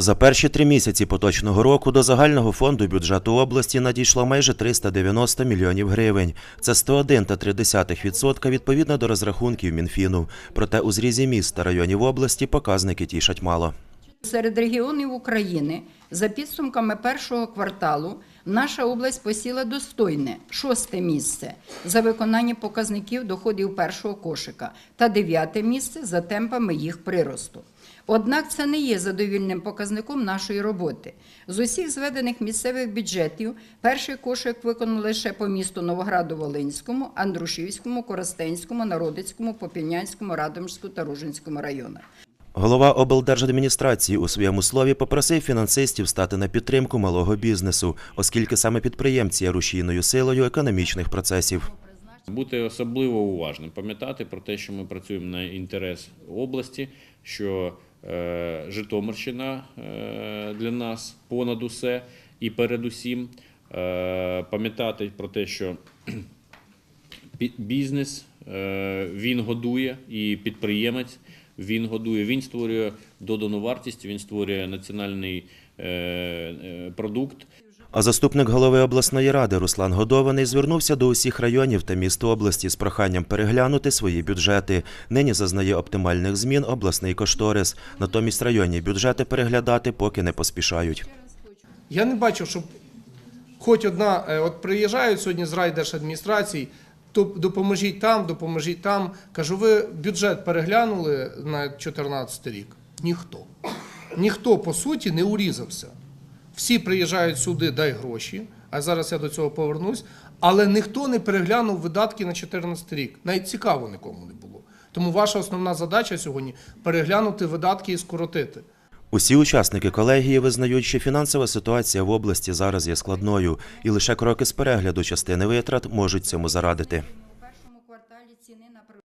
За перші три місяці поточного року до загального фонду бюджету області надійшло майже 390 мільйонів гривень. Це 101,3% відповідно до розрахунків Мінфіну. Проте у зрізі міст та районів області показники тішать мало. Серед регіонів України за підсумками першого кварталу наша область посіла достойне шосте місце за виконання показників доходів першого кошика та дев'яте місце за темпами їх приросту. Однак це не є задовільним показником нашої роботи. З усіх зведених місцевих бюджетів перший кошик виконали лише по місту Новограду-Волинському, Андрушівському, Коростенському, Народицькому, Попільнянському, Радомирському та Ружинському районах. Голова облдержадміністрації у своєму слові попросив фінансистів стати на підтримку малого бізнесу, оскільки саме підприємці є рушійною силою економічних процесів. Бути особливо уважним, пам'ятати про те, що ми працюємо на інтерес області, що е, Житомирщина е, для нас понад усе і передусім е, пам'ятати про те, що бізнес він годує і підприємець він годує, він створює додану вартість, він створює національний е, е, продукт. А заступник голови обласної ради Руслан Годований звернувся до усіх районів та міст області з проханням переглянути свої бюджети. Нині зазнає оптимальних змін обласний кошторис. Натомість районні бюджети переглядати поки не поспішають. Я не бачив, щоб хоч одна, е, от приїжджають сьогодні з райдержадміністрації, допоможіть там, допоможіть там. Кажу, ви бюджет переглянули на 2014 рік? Ніхто. Ніхто, по суті, не урізався. Всі приїжджають сюди, дай гроші, а зараз я до цього повернусь. Але ніхто не переглянув видатки на 2014 рік. Навіть цікаво нікому не було. Тому ваша основна задача сьогодні переглянути видатки і скоротити. Усі учасники колегії визнають, що фінансова ситуація в області зараз є складною, і лише кроки з перегляду частини витрат можуть цьому зарадити.